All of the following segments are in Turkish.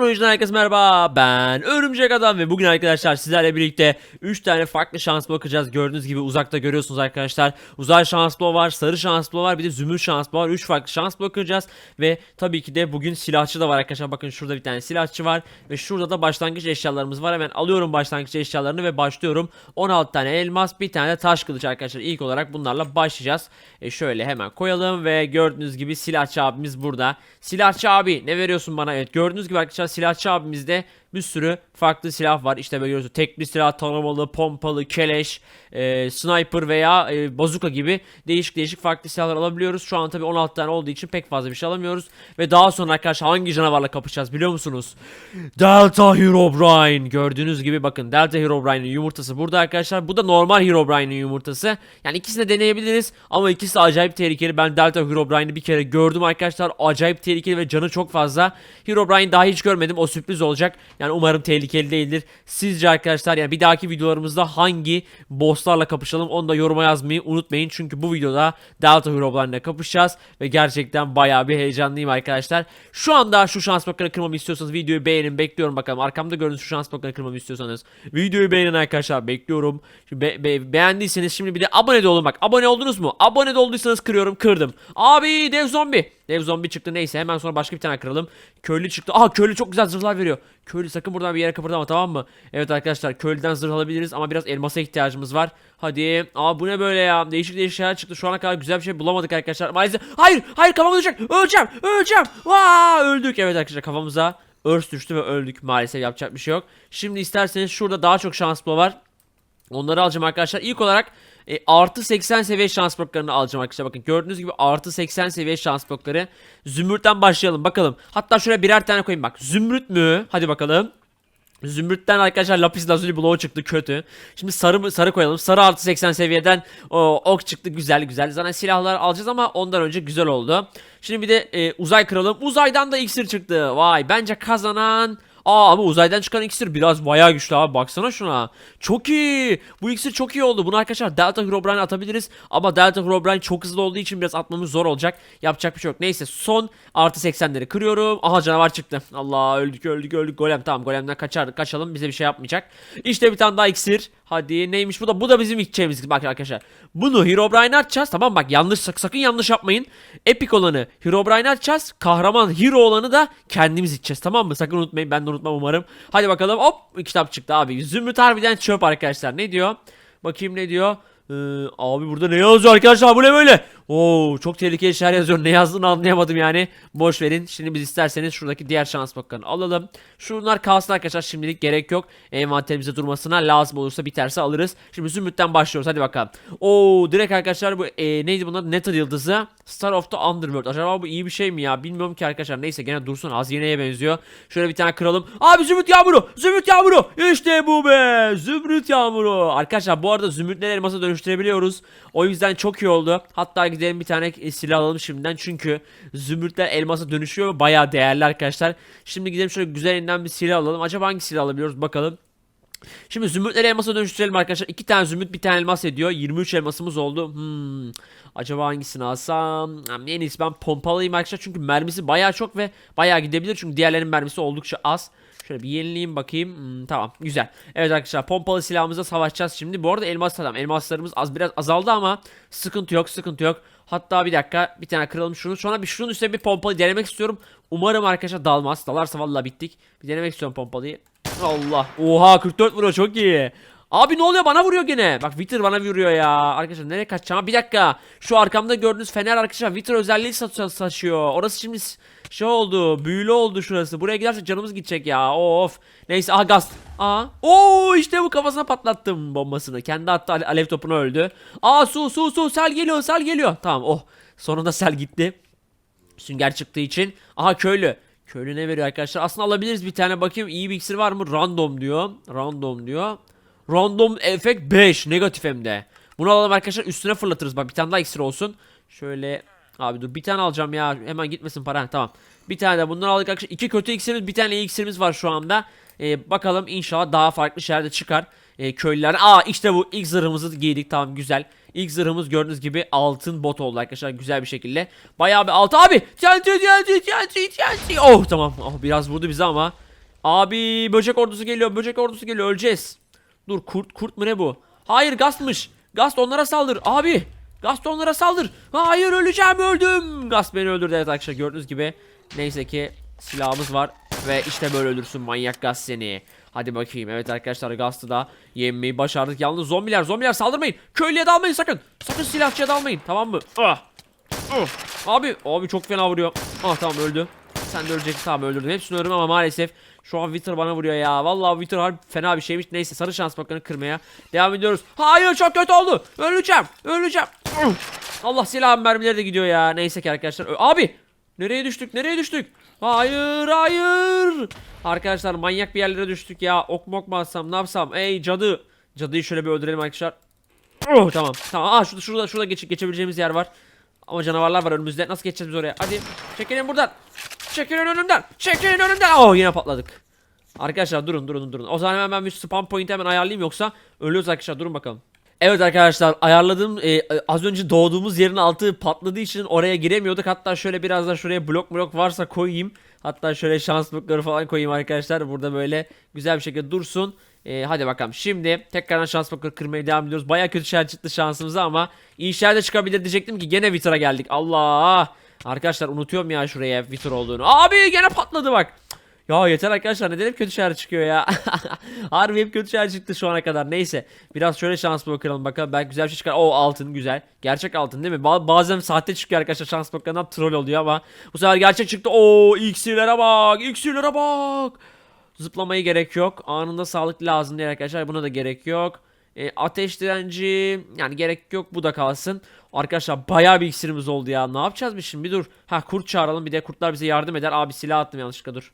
Oyuncular herkese merhaba. Ben Örümcek Adam ve bugün arkadaşlar sizlerle birlikte 3 tane farklı şans bakacağız. Gördüğünüz gibi uzakta görüyorsunuz arkadaşlar. Uzay şans bloğu var sarı şans bloğu var bir de zümrüt şans bloğu var. 3 farklı şans bakacağız ve tabii ki de bugün silahçı da var arkadaşlar. Bakın şurada bir tane silahçı var ve şurada da başlangıç eşyalarımız var. Hemen alıyorum başlangıç eşyalarını ve başlıyorum. 16 tane elmas bir tane de taş kılıç arkadaşlar. İlk olarak bunlarla başlayacağız. E şöyle hemen koyalım ve gördüğünüz gibi silahçı abimiz burada. Silahçı abi ne veriyorsun bana? Evet gördüğünüz gibi arkadaşlar silahçı abimizde bir sürü farklı silah var. İşte böyle görüyorsunuz tekli silah, taramalı, pompalı, keleş, e, sniper veya e, bazuka gibi değişik değişik farklı silahlar alabiliyoruz. Şu an tabi 16 tane olduğu için pek fazla bir şey alamıyoruz. Ve daha sonra arkadaşlar hangi canavarla kapışacağız biliyor musunuz? Delta Herobrine. Gördüğünüz gibi bakın Delta Herobrine'in yumurtası burada arkadaşlar. Bu da normal Herobrine'in yumurtası. Yani ikisini de deneyebiliriz ama ikisi de acayip tehlikeli. Ben Delta Herobrine'i bir kere gördüm arkadaşlar. Acayip tehlikeli ve canı çok fazla. Herobrine daha hiç görmedim. O sürpriz olacak. Yani umarım tehlikeli değildir. Sizce arkadaşlar yani bir dahaki videolarımızda hangi bosslarla kapışalım onu da yoruma yazmayı unutmayın. Çünkü bu videoda Delta Herobrine'le kapışacağız ve gerçekten bayağı bir heyecanlıyım arkadaşlar. Şu anda şu şans bloklarını kırmamı istiyorsanız videoyu beğenin bekliyorum bakalım. Arkamda gördüğünüz şu şans bloklarını kırmamı istiyorsanız videoyu beğenin arkadaşlar bekliyorum. Şimdi be- be- beğendiyseniz şimdi bir de abone de olun bak. Abone oldunuz mu? Abone de olduysanız kırıyorum kırdım. Abi dev zombi. Dev zombi çıktı neyse hemen sonra başka bir tane kıralım. Köylü çıktı. Aha köylü çok güzel zırhlar veriyor. Köylü sakın buradan bir yere kıpırdama tamam mı? Evet arkadaşlar köylüden zırh alabiliriz ama biraz elmasa ihtiyacımız var. Hadi. Aa bu ne böyle ya? Değişik değişik şeyler çıktı. Şu ana kadar güzel bir şey bulamadık arkadaşlar. Maalesef. Hayır, hayır kafam düşecek. Öleceğim. Öleceğim. Vaa öldük. Evet arkadaşlar kafamıza örs düştü ve öldük. Maalesef yapacak bir şey yok. Şimdi isterseniz şurada daha çok şans var. Onları alacağım arkadaşlar. İlk olarak e, artı 80 seviye şans bloklarını alacağım arkadaşlar. Bakın gördüğünüz gibi artı 80 seviye şans blokları. Zümrüt'ten başlayalım bakalım. Hatta şuraya birer tane koyayım bak. Zümrüt mü? Hadi bakalım. Zümrüt'ten arkadaşlar lapis lazuli bloğu çıktı kötü. Şimdi sarı sarı koyalım. Sarı artı 80 seviyeden o, ok çıktı güzel güzel. Zaten silahlar alacağız ama ondan önce güzel oldu. Şimdi bir de e, uzay kıralım. Uzaydan da iksir çıktı. Vay bence kazanan Aa ama uzaydan çıkan iksir biraz bayağı güçlü abi baksana şuna. Çok iyi. Bu iksir çok iyi oldu. Bunu arkadaşlar Delta Herobrine atabiliriz. Ama Delta Herobrine çok hızlı olduğu için biraz atmamız zor olacak. Yapacak bir şey yok. Neyse son artı 80'leri kırıyorum. Aha canavar çıktı. Allah öldük öldük öldük. Golem tamam golemden kaçar kaçalım. Bize bir şey yapmayacak. İşte bir tane daha iksir. Hadi neymiş bu da? Bu da bizim içeceğimiz. Bak arkadaşlar. Bunu Herobrine atacağız. Tamam bak yanlış sak- sakın yanlış yapmayın. Epic olanı Herobrine atacağız. Kahraman hero olanı da kendimiz içeceğiz. Tamam mı? Sakın unutmayın. Ben de unutmam umarım. Hadi bakalım. Hop kitap çıktı abi. Zümrüt harbiden çöp arkadaşlar. Ne diyor? Bakayım ne diyor? Ee, abi burada ne yazıyor arkadaşlar bu ne böyle? Oo çok tehlikeli şeyler yazıyor. Ne yazdığını anlayamadım yani. Boş verin. Şimdi biz isterseniz şuradaki diğer şans baklarını alalım. Şunlar kalsın arkadaşlar şimdilik gerek yok. Envanterimizde durmasına lazım olursa biterse alırız. Şimdi Zümrüt'ten başlıyoruz hadi bakalım. Oo direkt arkadaşlar bu e, neydi bunlar? Nether yıldızı. Star of the Underworld. Acaba bu iyi bir şey mi ya? Bilmiyorum ki arkadaşlar. Neyse gene dursun. Hazineye benziyor. Şöyle bir tane kıralım. Abi Zümrüt yağmuru. Zümrüt yağmuru. İşte bu be. Zümrüt yağmuru. Arkadaşlar bu arada zümrütleri elmasa dönüştürebiliyoruz. O yüzden çok iyi oldu. Hatta gidelim bir tane e, silah alalım şimdiden. Çünkü zümrütler elmasa dönüşüyor ve bayağı değerli arkadaşlar. Şimdi gidelim şöyle güzelinden bir silah alalım. Acaba hangi silah alabiliyoruz bakalım. Şimdi zümrütleri elmasa dönüştürelim arkadaşlar. İki tane zümrüt bir tane elmas ediyor. 23 elmasımız oldu. Hmm. Acaba hangisini alsam? Hmm, En iyisi ben pompalıyım arkadaşlar. Çünkü mermisi bayağı çok ve bayağı gidebilir. Çünkü diğerlerinin mermisi oldukça az. Şöyle bir yenileyim bakayım. Hmm, tamam güzel. Evet arkadaşlar pompalı silahımızla savaşacağız şimdi. Bu arada elmas adam. Elmaslarımız az biraz azaldı ama sıkıntı yok sıkıntı yok. Hatta bir dakika bir tane kıralım şunu. Sonra bir şunun üstüne bir pompalı denemek istiyorum. Umarım arkadaşlar dalmaz. Dalarsa vallahi bittik. Bir denemek istiyorum pompalıyı. Allah. Oha 44 vuruyor çok iyi. Abi ne oluyor bana vuruyor gene. Bak Wither bana vuruyor ya. Arkadaşlar nereye kaçacağım? Bir dakika. Şu arkamda gördüğünüz fener arkadaşlar Wither özelliği sa- saçıyor. Orası şimdi şey oldu. Büyülü oldu şurası. Buraya gidersek canımız gidecek ya. Of. Neyse aha gaz. Aa. Oo işte bu kafasına patlattım bombasını. Kendi attı ale- alev topuna öldü. Aa su su su sel geliyor sel geliyor. Tamam oh. Sonunda sel gitti. Sünger çıktığı için. Aha köylü. Köylü ne veriyor arkadaşlar? Aslında alabiliriz bir tane bakayım. iyi bir iksir var mı? Random diyor. Random diyor. Random efekt 5. Negatif hem de. Bunu alalım arkadaşlar üstüne fırlatırız. Bak bir tane daha iksir olsun. Şöyle. Abi dur bir tane alacağım ya. Hemen gitmesin para. Tamam. Bir tane de bundan aldık arkadaşlar. İki kötü iksirimiz bir tane iyi iksirimiz var şu anda. Ee, bakalım inşallah daha farklı şeyler çıkar. Ee, köylüler. Aa işte bu ilk zırhımızı giydik. Tamam güzel. İlk zırhımız gördüğünüz gibi altın bot oldu arkadaşlar güzel bir şekilde. Bayağı bir altı abi. TNT TNT TNT TNT. Oh tamam. Oh biraz vurdu bize ama Abi böcek ordusu geliyor. Böcek ordusu geliyor. Öleceğiz. Dur kurt kurt mu ne bu? Hayır Gast'mış. Gast onlara saldır. Abi. Gast onlara saldır. Hayır öleceğim öldüm. Gast beni öldürdü evet arkadaşlar gördüğünüz gibi. Neyse ki silahımız var. Ve işte böyle ölürsün manyak Gast seni. Hadi bakayım evet arkadaşlar Gast'ı da yenmeyi başardık. Yalnız zombiler zombiler saldırmayın. Köylüye dalmayın sakın. Sakın silahçıya dalmayın tamam mı? Ah. Ah. Abi abi çok fena vuruyor. Ah tamam öldü. Sen de öleceksin tamam öldürdüm. Hepsini öldürdüm ama maalesef şu an Wither bana vuruyor ya. Vallahi Wither harbi fena bir şeymiş. Neyse sarı şans bakını kırmaya devam ediyoruz. Hayır çok kötü oldu. Öleceğim. Öleceğim. Allah silahın mermileri de gidiyor ya. Neyse ki arkadaşlar. Abi nereye düştük? Nereye düştük? Hayır hayır. Arkadaşlar manyak bir yerlere düştük ya. Ok mok mu atsam ne yapsam? Ey cadı. Cadıyı şöyle bir öldürelim arkadaşlar. Oh, tamam. Tamam. Aa şurada şurada şurada geç, geçebileceğimiz yer var. Ama canavarlar var önümüzde. Nasıl geçeceğiz biz oraya? Hadi. Çekilin buradan. Çekilin önümden. Çekilin önümden. Oh yine patladık. Arkadaşlar durun durun durun. O zaman hemen ben bir spam point hemen ayarlayayım yoksa ölüyoruz arkadaşlar. Durun bakalım. Evet arkadaşlar ayarladığım e, e, az önce doğduğumuz yerin altı patladığı için oraya giremiyorduk. Hatta şöyle biraz da şuraya blok blok varsa koyayım. Hatta şöyle şans blokları falan koyayım arkadaşlar. Burada böyle güzel bir şekilde dursun. E, hadi bakalım. Şimdi tekrardan şans blokları kırmaya devam ediyoruz. Baya kötü şeyler çıktı şansımıza ama de çıkabilir diyecektim ki gene Wither'a geldik. Allah! Arkadaşlar unutuyorum ya şuraya Wither olduğunu. Abi gene patladı bak. Ya yeter arkadaşlar neden hep kötü şeyler çıkıyor ya. Harbi hep kötü şeyler çıktı şu ana kadar. Neyse biraz şöyle şans bakalım bakalım belki güzel bir şey çıkar. O altın güzel. Gerçek altın değil mi? Ba- bazen sahte çıkıyor arkadaşlar şans bakanından troll oluyor ama bu sefer gerçek çıktı. Oo iksirlere bak iksirlere bak. Zıplamaya gerek yok. Anında sağlık lazım değil arkadaşlar. Buna da gerek yok. E, ateş direnci yani gerek yok bu da kalsın. Arkadaşlar bayağı bir iksirimiz oldu ya. Ne yapacağız biz şimdi? Bir dur. Ha kurt çağıralım. Bir de kurtlar bize yardım eder. Abi silah attım yanlışlıkla dur.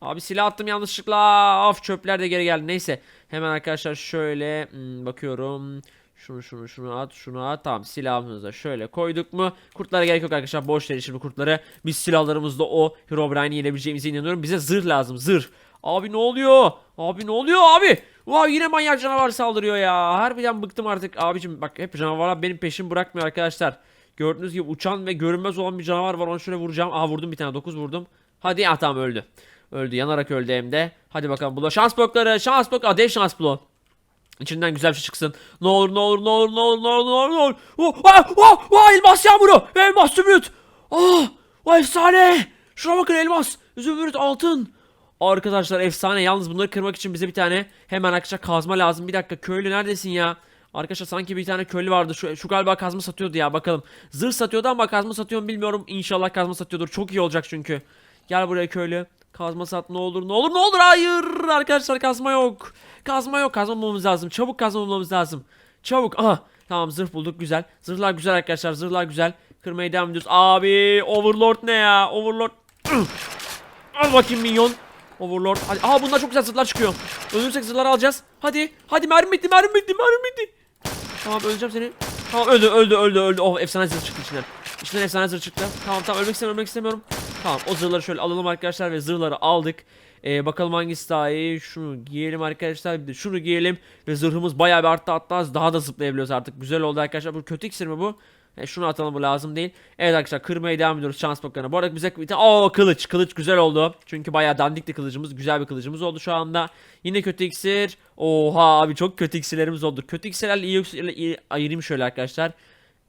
Abi silah attım yanlışlıkla. Of çöpler de geri geldi. Neyse. Hemen arkadaşlar şöyle hmm, bakıyorum. Şunu şunu şunu at şunu at. Tamam silahımızı şöyle koyduk mu? Kurtlara gerek yok arkadaşlar. Boş verin şimdi kurtları. Biz silahlarımızla o Herobrine'i yenebileceğimize inanıyorum. Bize zırh lazım zırh. Abi ne oluyor? Abi ne oluyor abi? Vay yine manyak canavar saldırıyor ya. Harbiden bıktım artık. Abicim bak hep canavarlar benim peşim bırakmıyor arkadaşlar. Gördüğünüz gibi uçan ve görünmez olan bir canavar var. Onu şöyle vuracağım. Aa vurdum bir tane. 9 vurdum. Hadi ah tamam öldü. Öldü yanarak öldü hem de. Hadi bakalım bula şans blokları şans blok. Aa dev şans bloğu. İçinden güzel bir şey çıksın. Ne olur ne olur ne olur ne olur ne olur ne olur ne olur. Oh, ah, oh, oh, elmas yağmuru. Elmas zümrüt. Oh, oh, efsane. Şuna bakın elmas. Zümrüt altın. Arkadaşlar efsane. Yalnız bunları kırmak için bize bir tane hemen arkadaşlar kazma lazım. Bir dakika köylü neredesin ya? Arkadaşlar sanki bir tane köylü vardı. Şu, şu galiba kazma satıyordu ya bakalım. Zırh satıyordu ama kazma satıyor mu bilmiyorum. İnşallah kazma satıyordur. Çok iyi olacak çünkü. Gel buraya köylü. Kazma sat ne olur ne olur ne olur hayır arkadaşlar kazma yok. Kazma yok kazma bulmamız lazım. Çabuk kazma bulmamız lazım. Çabuk aha tamam zırh bulduk güzel. Zırhlar güzel arkadaşlar zırhlar güzel. Kırmaya devam ediyoruz. Abi Overlord ne ya Overlord. Al bakayım minyon. Overlord. Hadi. Aa bundan çok güzel zırhlar çıkıyor. Ölürsek zırhları alacağız. Hadi. Hadi mermi bitti mermi bitti mermi bitti. Tamam öleceğim seni. Tamam öldü öldü öldü öldü. Oh efsane zırh çıktı içinden. İçinden efsane zırh çıktı. Tamam tamam ölmek istemiyorum ölmek istemiyorum. Tamam o zırhları şöyle alalım arkadaşlar ve zırhları aldık. Ee, bakalım hangisi daha iyi. Şunu giyelim arkadaşlar. Bir de şunu giyelim. Ve zırhımız bayağı bir arttı hatta daha da zıplayabiliyoruz artık. Güzel oldu arkadaşlar. Bu kötü iksir mi bu? E, şunu atalım bu lazım değil. Evet arkadaşlar kırmaya devam ediyoruz şans bakanı. Bu arada bize Oo kılıç. Kılıç güzel oldu. Çünkü bayağı dandikti kılıcımız. Güzel bir kılıcımız oldu şu anda. Yine kötü iksir. Oha abi çok kötü iksirlerimiz oldu. Kötü iksirlerle iyi iksirlerle iyi ayırayım şöyle arkadaşlar.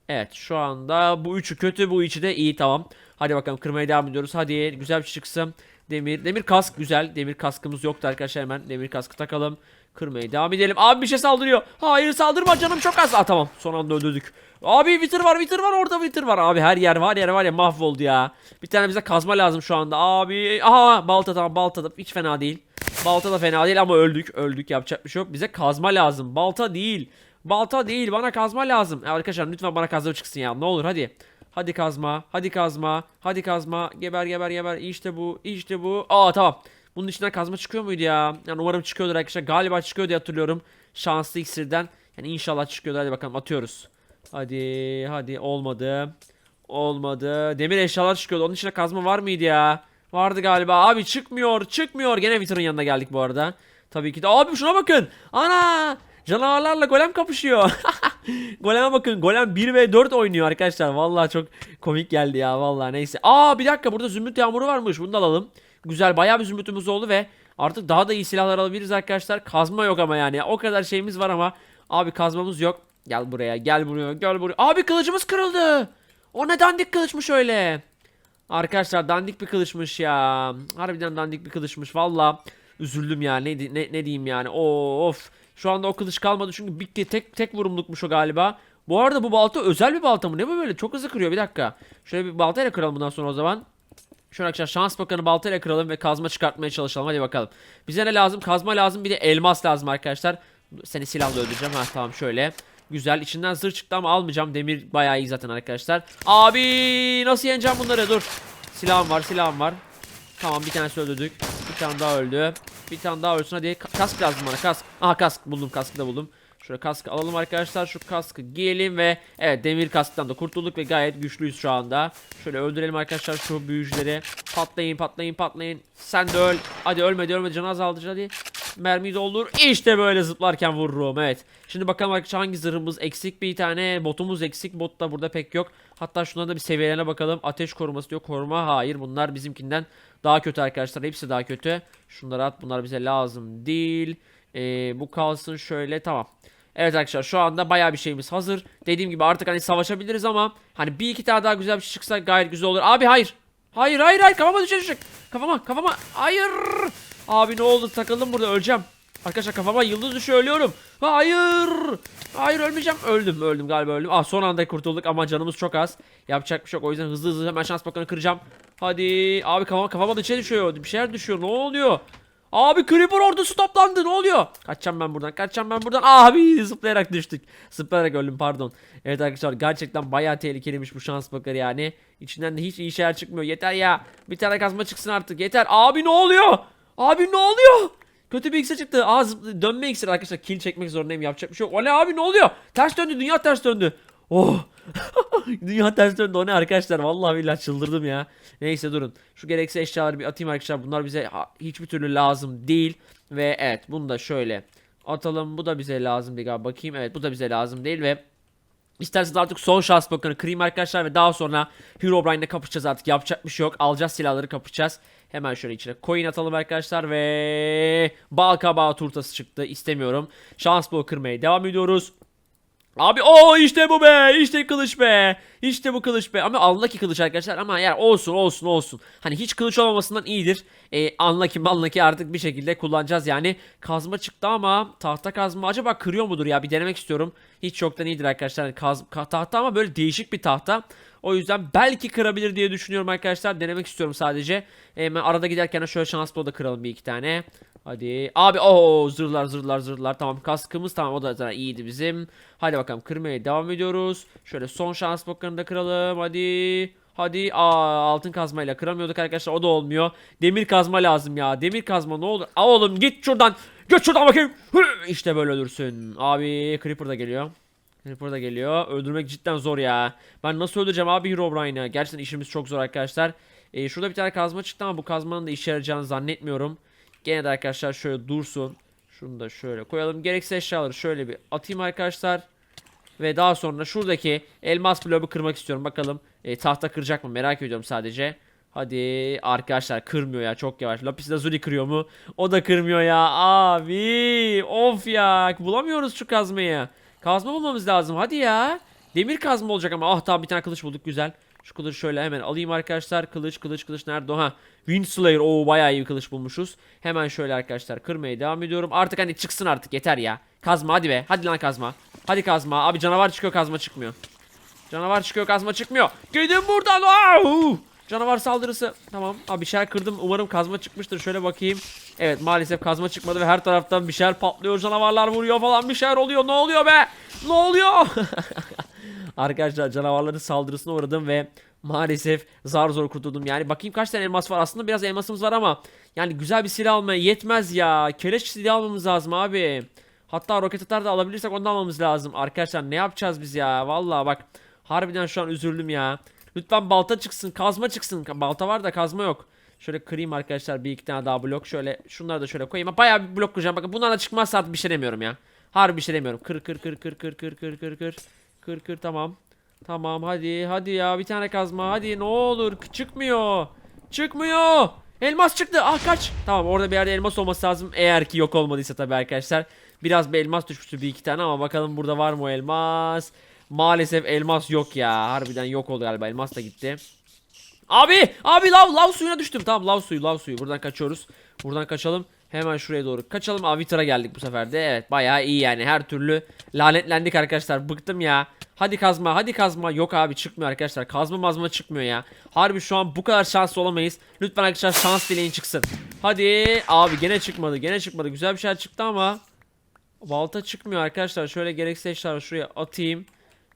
Evet şu anda bu üçü kötü bu içi de iyi tamam. Hadi bakalım kırmaya devam ediyoruz. Hadi güzel bir şey çıksın. Demir. Demir kask güzel. Demir kaskımız yoktu arkadaşlar hemen. Demir kaskı takalım. Kırmaya devam edelim. Abi bir şey saldırıyor. Hayır saldırma canım çok az. Aa tamam son anda öldürdük. Abi Wither var Wither var orada Wither var. Abi her yer var yer var ya mahvoldu ya. Bir tane bize kazma lazım şu anda. Abi aha balta tamam balta da hiç fena değil. Balta da fena değil ama öldük. Öldük yapacak bir şey yok. Bize kazma lazım. Balta değil. Balta değil bana kazma lazım. Ya arkadaşlar lütfen bana kazma çıksın ya ne olur hadi. Hadi kazma, hadi kazma, hadi kazma. Geber geber geber. İşte bu, işte bu. Aa tamam. Bunun içinden kazma çıkıyor muydu ya? Yani umarım çıkıyordur arkadaşlar. Galiba çıkıyor diye hatırlıyorum. Şanslı iksirden. Yani inşallah çıkıyordur. Hadi bakalım atıyoruz. Hadi hadi olmadı. Olmadı. Demir eşyalar çıkıyordu. Onun içinde kazma var mıydı ya? Vardı galiba. Abi çıkmıyor, çıkmıyor. Gene Wither'ın yanına geldik bu arada. Tabii ki de. Abi şuna bakın. Ana! Canavarlarla golem kapışıyor. Golem'e bakın. Golem 1 ve 4 oynuyor arkadaşlar. Vallahi çok komik geldi ya. Vallahi neyse. Aa bir dakika burada zümrüt yağmuru varmış. Bunu da alalım. Güzel bayağı bir zümrütümüz oldu ve artık daha da iyi silahlar alabiliriz arkadaşlar. Kazma yok ama yani o kadar şeyimiz var ama abi kazmamız yok. Gel buraya gel buraya gel buraya. Abi kılıcımız kırıldı. O ne dandik kılıçmış öyle. Arkadaşlar dandik bir kılıçmış ya. Harbiden dandik bir kılıçmış valla. Üzüldüm ya ne, ne, ne diyeyim yani of. Şu anda o kılıç kalmadı çünkü bitti tek tek vurumlukmuş o galiba. Bu arada bu balta özel bir balta mı? Ne bu böyle? Çok hızlı kırıyor bir dakika. Şöyle bir baltayla kıralım bundan sonra o zaman. Şöyle arkadaşlar şans bakanı baltayla kıralım ve kazma çıkartmaya çalışalım. Hadi bakalım. Bize ne lazım? Kazma lazım bir de elmas lazım arkadaşlar. Seni silahla öldüreceğim. Ha tamam şöyle. Güzel. İçinden zırh çıktı ama almayacağım. Demir bayağı iyi zaten arkadaşlar. Abi nasıl yeneceğim bunları? Dur. Silahım var silahım var. Tamam bir tanesi öldürdük. Bir tane daha öldü. Bir tane daha ölsün hadi. Ka- Kask lazım bana kask. Aha kask buldum kaskı da buldum. Şöyle kaskı alalım arkadaşlar. Şu kaskı giyelim ve evet demir kasktan da kurtulduk ve gayet güçlüyüz şu anda. Şöyle öldürelim arkadaşlar şu büyücüleri. Patlayın patlayın patlayın. Sen de öl. Hadi ölmedi ölmedi canı azaldı hadi. Mermiyi doldur. İşte böyle zıplarken vururum evet. Şimdi bakalım arkadaşlar hangi zırhımız eksik bir tane botumuz eksik. Bot da burada pek yok. Hatta şunların da bir seviyelerine bakalım. Ateş koruması diyor. Koruma hayır bunlar bizimkinden daha kötü arkadaşlar. Hepsi daha kötü. Şunları at bunlar bize lazım değil. Ee, bu kalsın şöyle tamam. Evet arkadaşlar şu anda bayağı bir şeyimiz hazır. Dediğim gibi artık hani savaşabiliriz ama hani bir iki tane daha güzel bir şey çıksa gayet güzel olur. Abi hayır. Hayır hayır hayır kafama düşecek. Kafama kafama. Hayır. Abi ne oldu takıldım burada öleceğim. Arkadaşlar kafama yıldız düşüyor ölüyorum. Hayır. Hayır ölmeyeceğim. Öldüm öldüm galiba öldüm. Ah son anda kurtulduk ama canımız çok az. Yapacak bir şey yok o yüzden hızlı hızlı hemen şans bakanı kıracağım. Hadi abi kafama kafama da düşüyor. Bir şeyler düşüyor ne oluyor? Abi Creeper ordusu toplandı ne oluyor? Kaçacağım ben buradan kaçacağım ben buradan. Abi zıplayarak düştük. Zıplayarak öldüm pardon. Evet arkadaşlar gerçekten bayağı tehlikeliymiş bu şans bakarı yani. İçinden de hiç iyi şeyler çıkmıyor. Yeter ya. Bir tane kazma çıksın artık yeter. Abi ne oluyor? Abi ne oluyor? Kötü bir iksir çıktı. Aa zıpl- dönme iksiri arkadaşlar. Kill çekmek zorundayım. Yapacak bir şey yok. O ne abi ne oluyor? Ters döndü. Dünya ters döndü. Oh. Dünya ters döndü. O ne arkadaşlar? Vallahi billahi çıldırdım ya. Neyse durun. Şu gereksiz eşyaları bir atayım arkadaşlar. Bunlar bize hiçbir türlü lazım değil. Ve evet bunu da şöyle atalım. Bu da bize lazım değil galiba. Bakayım. Evet bu da bize lazım değil ve İsterseniz artık son şans bakanı kırayım arkadaşlar ve daha sonra Herobrine'le kapışacağız artık yapacak bir şey yok alacağız silahları kapışacağız Hemen şöyle içine coin atalım arkadaşlar ve bal turtası çıktı istemiyorum Şans bloğu kırmaya devam ediyoruz Abi o işte bu be işte kılıç be işte bu kılıç be. Ama anlaki kılıç arkadaşlar ama yani olsun olsun olsun. Hani hiç kılıç olmamasından iyidir. E, anlaki mallaki artık bir şekilde kullanacağız. Yani kazma çıktı ama tahta kazma acaba kırıyor mudur ya? Bir denemek istiyorum. Hiç çoktan iyidir arkadaşlar. Kaz, ka- tahta ama böyle değişik bir tahta. O yüzden belki kırabilir diye düşünüyorum arkadaşlar. Denemek istiyorum sadece. Ben arada giderken de şöyle şans da kıralım bir iki tane Hadi. Abi o zırhlar zırhlar zırhlar. Tamam kaskımız tamam o da zaten iyiydi bizim. Hadi bakalım kırmaya devam ediyoruz. Şöyle son şans bloklarını da kıralım. Hadi. Hadi. Aa altın kazmayla kıramıyorduk arkadaşlar. O da olmuyor. Demir kazma lazım ya. Demir kazma ne olur. Aa oğlum git şuradan. Git şuradan bakayım. İşte böyle ölürsün. Abi Creeper da geliyor. Creeper da geliyor. Öldürmek cidden zor ya. Ben nasıl öldüreceğim abi Herobrine'ı? Gerçekten işimiz çok zor arkadaşlar. Ee, şurada bir tane kazma çıktı ama bu kazmanın da işe yarayacağını zannetmiyorum. Gene de arkadaşlar şöyle dursun. Şunu da şöyle koyalım. Gereksiz eşyaları şöyle bir atayım arkadaşlar. Ve daha sonra şuradaki elmas bloğu kırmak istiyorum. Bakalım e, tahta kıracak mı merak ediyorum sadece. Hadi arkadaşlar kırmıyor ya çok yavaş. Lapis lazuli kırıyor mu? O da kırmıyor ya. Abi of ya bulamıyoruz şu kazmayı. Kazma bulmamız lazım hadi ya. Demir kazma olacak ama ah tamam bir tane kılıç bulduk güzel. Şu kılıç şöyle hemen alayım arkadaşlar. Kılıç kılıç kılıç nerede? Ha. Windslayer. Oo bayağı iyi bir kılıç bulmuşuz. Hemen şöyle arkadaşlar kırmaya devam ediyorum. Artık hani çıksın artık yeter ya. Kazma hadi be. Hadi lan kazma. Hadi kazma. Abi canavar çıkıyor kazma çıkmıyor. Canavar çıkıyor kazma çıkmıyor. Gidin buradan. Au! Canavar saldırısı. Tamam. Abi bir şeyler kırdım. Umarım kazma çıkmıştır. Şöyle bakayım. Evet maalesef kazma çıkmadı ve her taraftan bir şeyler patlıyor. Canavarlar vuruyor falan. Bir şeyler oluyor. Ne oluyor be? Ne oluyor? Arkadaşlar canavarların saldırısına uğradım ve maalesef zar zor kurtuldum. Yani bakayım kaç tane elmas var. Aslında biraz elmasımız var ama yani güzel bir silah almaya yetmez ya. Keleş silah almamız lazım abi. Hatta roket atar da alabilirsek onu da almamız lazım. Arkadaşlar ne yapacağız biz ya? Vallahi bak harbiden şu an üzüldüm ya. Lütfen balta çıksın, kazma çıksın. Balta var da kazma yok. Şöyle kırayım arkadaşlar bir iki tane daha blok. Şöyle şunları da şöyle koyayım. Bayağı bir blok kıracağım. Bakın bunlar da çıkmazsa artık bir şey demiyorum ya. Harbi bir şey demiyorum. Kır kır kır kır kır kır kır kır. Kır kır tamam. Tamam hadi hadi ya bir tane kazma hadi ne olur çıkmıyor. Çıkmıyor. Elmas çıktı. Ah kaç. Tamam orada bir yerde elmas olması lazım. Eğer ki yok olmadıysa tabii arkadaşlar. Biraz bir elmas düşmüştü bir iki tane ama bakalım burada var mı elmas. Maalesef elmas yok ya. Harbiden yok oldu galiba. Elmas da gitti. Abi! Abi lav lav suyuna düştüm. Tamam lav suyu lav suyu. Buradan kaçıyoruz. Buradan kaçalım. Hemen şuraya doğru kaçalım. Aa Wither'a geldik bu sefer de. Evet bayağı iyi yani. Her türlü lanetlendik arkadaşlar. Bıktım ya. Hadi kazma hadi kazma. Yok abi çıkmıyor arkadaşlar. Kazma mazma çıkmıyor ya. Harbi şu an bu kadar şanslı olamayız. Lütfen arkadaşlar şans dileyin çıksın. Hadi. Abi gene çıkmadı. Gene çıkmadı. Güzel bir şeyler çıktı ama. Balta çıkmıyor arkadaşlar. Şöyle gereksiz eşyaları şuraya atayım.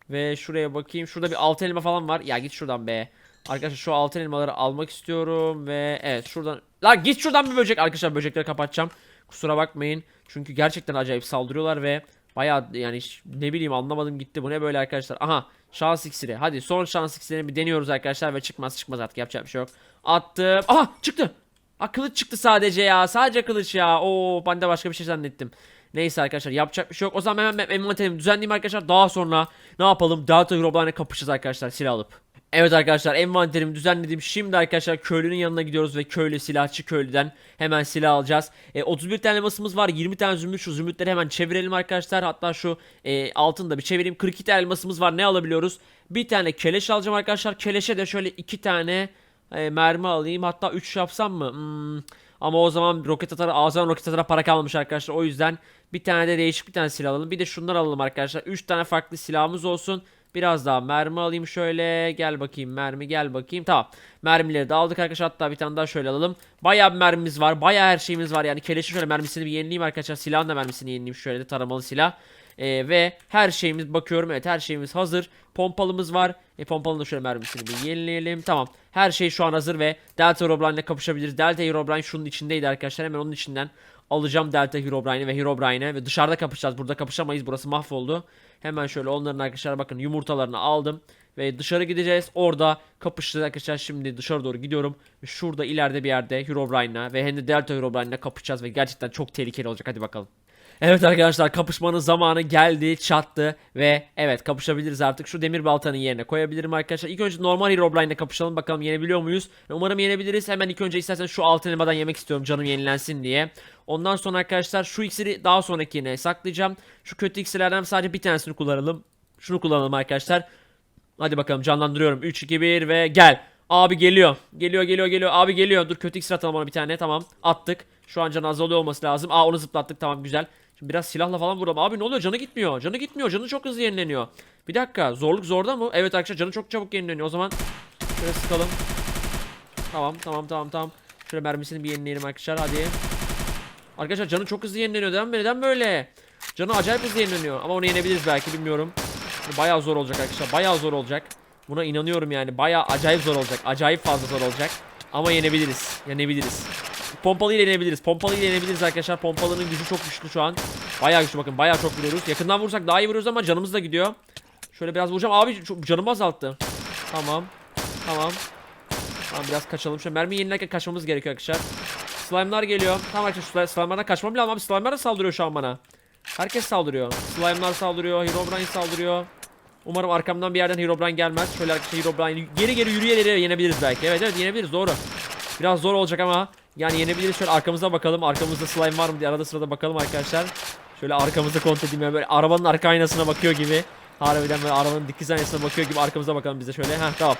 Ve şuraya bakayım. Şurada bir altın elma falan var. Ya git şuradan be. Arkadaşlar şu altın elmaları almak istiyorum ve evet şuradan Lan git şuradan bir böcek arkadaşlar böcekleri kapatacağım. Kusura bakmayın. Çünkü gerçekten acayip saldırıyorlar ve bayağı yani ne bileyim anlamadım gitti. Bu ne böyle arkadaşlar? Aha şans iksiri. Hadi son şans iksirini bir deniyoruz arkadaşlar ve çıkmaz çıkmaz artık yapacak bir şey yok. Attım. Aha çıktı. Aa kılıç çıktı sadece ya. Sadece kılıç ya. Oo ben de başka bir şey zannettim. Neyse arkadaşlar yapacak bir şey yok. O zaman hemen envanterimi düzenleyeyim arkadaşlar. Daha sonra ne yapalım? Delta Herobrine'e kapışacağız arkadaşlar silah alıp. Evet arkadaşlar envanterimi düzenledim. Şimdi arkadaşlar köylünün yanına gidiyoruz ve köylü silahçı köylüden hemen silah alacağız. E, 31 tane elmasımız var. 20 tane zümrüt. Şu zümrütleri hemen çevirelim arkadaşlar. Hatta şu e, altını da bir çevireyim. 42 tane elmasımız var. Ne alabiliyoruz? Bir tane keleş alacağım arkadaşlar. Keleşe de şöyle iki tane e, mermi alayım. Hatta 3 yapsam mı? Hmm. Ama o zaman roket atar ağzından roket atara para kalmamış arkadaşlar. O yüzden bir tane de değişik bir tane silah alalım. Bir de şunları alalım arkadaşlar. 3 tane farklı silahımız olsun. Biraz daha mermi alayım şöyle. Gel bakayım mermi gel bakayım. Tamam. Mermileri de aldık arkadaşlar. Hatta bir tane daha şöyle alalım. Bir mermimiz var. Bayağı her şeyimiz var. Yani keleşin şöyle mermisini bir yenileyim arkadaşlar. Silahın da mermisini yenileyim şöyle de taramalı silah. Ee, ve her şeyimiz bakıyorum evet her şeyimiz hazır. Pompalımız var. E pompalının da şöyle mermisini bir yenileyelim. Tamam. Her şey şu an hazır ve Delta Herobrine ile kapışabiliriz. Delta Herobrine şunun içindeydi arkadaşlar. Hemen onun içinden alacağım Delta Herobrine'i ve Herobrine'i ve dışarıda kapışacağız. Burada kapışamayız. Burası mahvoldu. Hemen şöyle onların arkadaşlar bakın yumurtalarını aldım ve dışarı gideceğiz. Orada kapışacağız arkadaşlar. Şimdi dışarı doğru gidiyorum. Şurada ileride bir yerde Herobrine'la ve hem de Delta Herobrine'la kapışacağız ve gerçekten çok tehlikeli olacak. Hadi bakalım. Evet arkadaşlar kapışmanın zamanı geldi çattı ve evet kapışabiliriz artık şu demir baltanın yerine koyabilirim arkadaşlar İlk önce normal Herobrine ile kapışalım bakalım yenebiliyor muyuz umarım yenebiliriz hemen ilk önce istersen şu altın elmadan yemek istiyorum canım yenilensin diye Ondan sonra arkadaşlar şu iksiri daha sonrakine saklayacağım şu kötü iksirlerden sadece bir tanesini kullanalım Şunu kullanalım arkadaşlar Hadi bakalım canlandırıyorum 3 2 1 ve gel Abi geliyor. Geliyor geliyor geliyor. Abi geliyor. Dur kötü iksir atalım ona bir tane. Tamam. Attık. Şu an canı azalıyor olması lazım. Aa onu zıplattık. Tamam güzel. Şimdi biraz silahla falan vuralım. Abi ne oluyor? Canı gitmiyor. Canı gitmiyor. Canı çok hızlı yenileniyor. Bir dakika. Zorluk zorda mı? Evet arkadaşlar canı çok çabuk yenileniyor. O zaman şöyle sıkalım. Tamam tamam tamam tamam. Şöyle mermisini bir yenileyelim arkadaşlar. Hadi. Arkadaşlar canı çok hızlı yenileniyor. Neden, neden böyle? Canı acayip hızlı yenileniyor. Ama onu yenebiliriz belki bilmiyorum. Bayağı zor olacak arkadaşlar. Bayağı zor olacak. Buna inanıyorum yani. Bayağı acayip zor olacak. Acayip fazla zor olacak. Ama yenebiliriz. Yenebiliriz. Pompalı ile yenebiliriz. Pompalı ile yenebiliriz arkadaşlar. Pompalının gücü çok güçlü şu an. Bayağı güçlü bakın. Bayağı çok vuruyoruz. Yakından vursak daha iyi vuruyoruz ama canımız da gidiyor. Şöyle biraz vuracağım. Abi çok canımı azalttı. Tamam. Tamam. Tamam biraz kaçalım. Şöyle mermi yenilerken kaçmamız gerekiyor arkadaşlar. Slime'lar geliyor. Tamam arkadaşlar slime'lardan kaçmam lazım abi. Slime'lar da saldırıyor şu an bana. Herkes saldırıyor. Slime'lar saldırıyor. Herobrine saldırıyor. Umarım arkamdan bir yerden Herobrine gelmez. Şöyle arkadaşlar Herobrine geri geri yürüyerek yenebiliriz belki. Evet evet yenebiliriz doğru. Biraz zor olacak ama yani yenebiliriz. Şöyle arkamıza bakalım. Arkamızda slime var mı diye arada sırada bakalım arkadaşlar. Şöyle arkamızda kontrol edeyim yani böyle arabanın arka aynasına bakıyor gibi. Harbiden böyle arabanın dikiz aynasına bakıyor gibi arkamıza bakalım biz de şöyle. Heh tamam.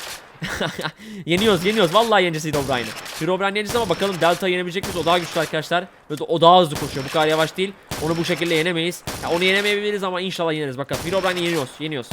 yeniyoruz yeniyoruz. Vallahi yeneceğiz Herobrine'i. Herobrine yeneceğiz ama bakalım Delta yenebilecek miyiz? O daha güçlü arkadaşlar. Ve o daha hızlı koşuyor. Bu kadar yavaş değil. Onu bu şekilde yenemeyiz. Ya onu yenemeyebiliriz ama inşallah yeneriz. Bakalım Herobrine'i yeniyoruz. Yeniyoruz.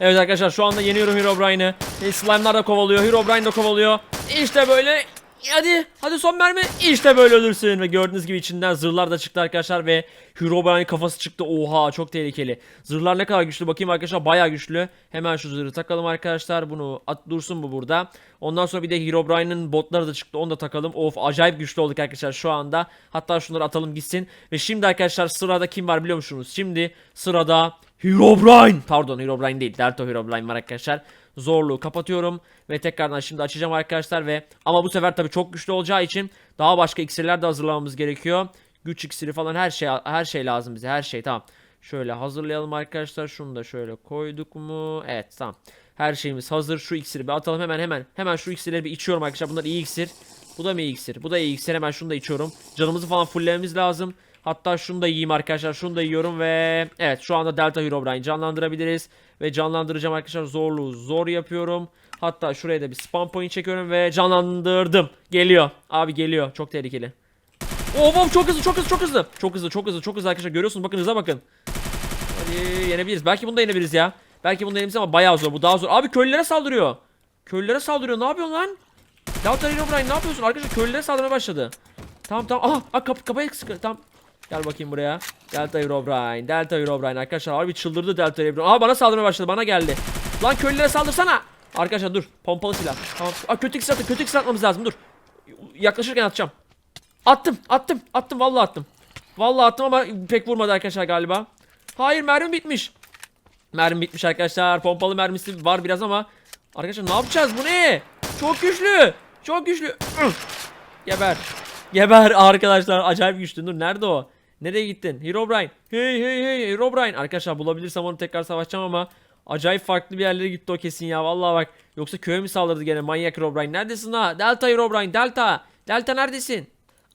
Evet arkadaşlar şu anda yeniyorum Herobrine'ı. E, slime'lar da kovalıyor. Herobrine de kovalıyor. İşte böyle. Hadi. Hadi son mermi. İşte böyle ölürsün. Ve gördüğünüz gibi içinden zırhlar da çıktı arkadaşlar. Ve Herobrine kafası çıktı. Oha çok tehlikeli. Zırhlar ne kadar güçlü. Bakayım arkadaşlar baya güçlü. Hemen şu zırhı takalım arkadaşlar. Bunu at dursun bu burada. Ondan sonra bir de Herobrine'ın botları da çıktı. Onu da takalım. Of acayip güçlü olduk arkadaşlar şu anda. Hatta şunları atalım gitsin. Ve şimdi arkadaşlar sırada kim var biliyor musunuz? Şimdi sırada Herobrine. Pardon Herobrine değil. Delta Herobrine var arkadaşlar. Zorluğu kapatıyorum ve tekrardan şimdi açacağım arkadaşlar ve ama bu sefer tabii çok güçlü olacağı için daha başka iksirler de hazırlamamız gerekiyor. Güç iksiri falan her şey her şey lazım bize. Her şey tamam. Şöyle hazırlayalım arkadaşlar. Şunu da şöyle koyduk mu? Evet tamam. Her şeyimiz hazır. Şu iksiri bir atalım hemen hemen. Hemen şu iksirleri bir içiyorum arkadaşlar. Bunlar iyi iksir. Bu da mı iyi iksir? Bu da iyi iksir. Hemen şunu da içiyorum. Canımızı falan fulllememiz lazım. Hatta şunu da yiyeyim arkadaşlar. Şunu da yiyorum ve evet şu anda Delta Herobrine canlandırabiliriz. Ve canlandıracağım arkadaşlar. Zorluğu zor yapıyorum. Hatta şuraya da bir spam point çekiyorum ve canlandırdım. Geliyor. Abi geliyor. Çok tehlikeli. Oh, oh, çok hızlı çok hızlı çok hızlı. Çok hızlı çok hızlı çok hızlı arkadaşlar görüyorsunuz bakın hıza bakın. Hadi yenebiliriz. Belki bunu da yenebiliriz ya. Belki bunu da yenebiliriz ama bayağı zor. Bu daha zor. Abi köylülere saldırıyor. Köylülere saldırıyor. Ne yapıyorsun lan? Delta Herobrine ne yapıyorsun? Arkadaşlar köylülere saldırmaya başladı. Tamam tamam. Aha, aha kap kapıyı sıkı. Tamam. Gel bakayım buraya. Delta Herobrine. Delta Herobrine arkadaşlar. Harbi çıldırdı Delta Herobrine. Aa bana saldırmaya başladı. Bana geldi. Lan köylülere saldırsana. Arkadaşlar dur. Pompalı silah. Tamam. Aa kötü atın. Kötü iksir atmamız lazım. Dur. Yaklaşırken atacağım. Attım. Attım. Attım. Vallahi attım. Vallahi attım ama pek vurmadı arkadaşlar galiba. Hayır mermi bitmiş. Mermi bitmiş arkadaşlar. Pompalı mermisi var biraz ama arkadaşlar ne yapacağız? Bu ne? Çok güçlü. Çok güçlü. Geber. Geber arkadaşlar. Acayip güçlü. Dur nerede o? Nereye gittin? Herobrine. Hey hey hey Herobrine. Arkadaşlar bulabilirsem onu tekrar savaşacağım ama acayip farklı bir yerlere gitti o kesin ya. Vallahi bak. Yoksa köye mi saldırdı gene manyak Herobrine? Neredesin ha? Delta Herobrine. Delta. Delta neredesin?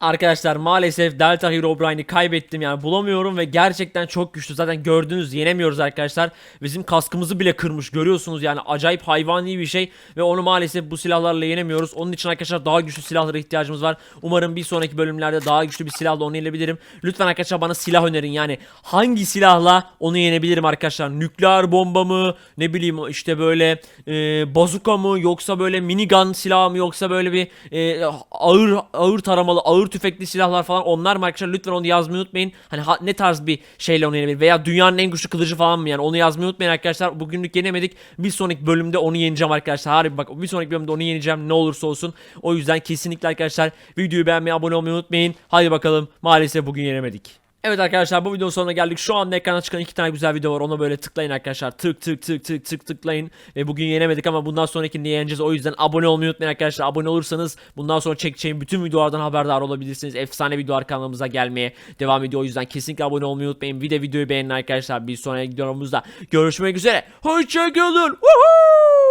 Arkadaşlar maalesef Delta Herobrine'i kaybettim yani bulamıyorum ve gerçekten çok güçlü. Zaten gördünüz yenemiyoruz arkadaşlar. Bizim kaskımızı bile kırmış görüyorsunuz yani. Acayip hayvani bir şey ve onu maalesef bu silahlarla yenemiyoruz. Onun için arkadaşlar daha güçlü silahlara ihtiyacımız var. Umarım bir sonraki bölümlerde daha güçlü bir silahla onu yenebilirim. Lütfen arkadaşlar bana silah önerin. Yani hangi silahla onu yenebilirim arkadaşlar? Nükleer bomba mı? Ne bileyim işte böyle e, bazuka mı? Yoksa böyle minigun silahı mı? Yoksa böyle bir e, ağır ağır taramalı ağır tüfekli silahlar falan onlar mı arkadaşlar lütfen onu yazmayı unutmayın. Hani ha- ne tarz bir şeyle onu yenebilir veya dünyanın en güçlü kılıcı falan mı yani onu yazmayı unutmayın arkadaşlar. Bugünlük yenemedik. Bir sonraki bölümde onu yeneceğim arkadaşlar. Harbi bak bir sonraki bölümde onu yeneceğim ne olursa olsun. O yüzden kesinlikle arkadaşlar videoyu beğenmeyi abone olmayı unutmayın. Hadi bakalım maalesef bugün yenemedik. Evet arkadaşlar bu videonun sonuna geldik. Şu anda ekrana çıkan iki tane güzel video var. Ona böyle tıklayın arkadaşlar. Tık tık tık tık tık tıklayın. Ve bugün yenemedik ama bundan sonrakinde yeneceğiz. O yüzden abone olmayı unutmayın arkadaşlar. Abone olursanız bundan sonra çekeceğim bütün videolardan haberdar olabilirsiniz. Efsane videolar kanalımıza gelmeye devam ediyor. O yüzden kesinlikle abone olmayı unutmayın. Bir de videoyu beğenin arkadaşlar. Bir sonraki videomuzda görüşmek üzere. Hoşçakalın. Woohoo!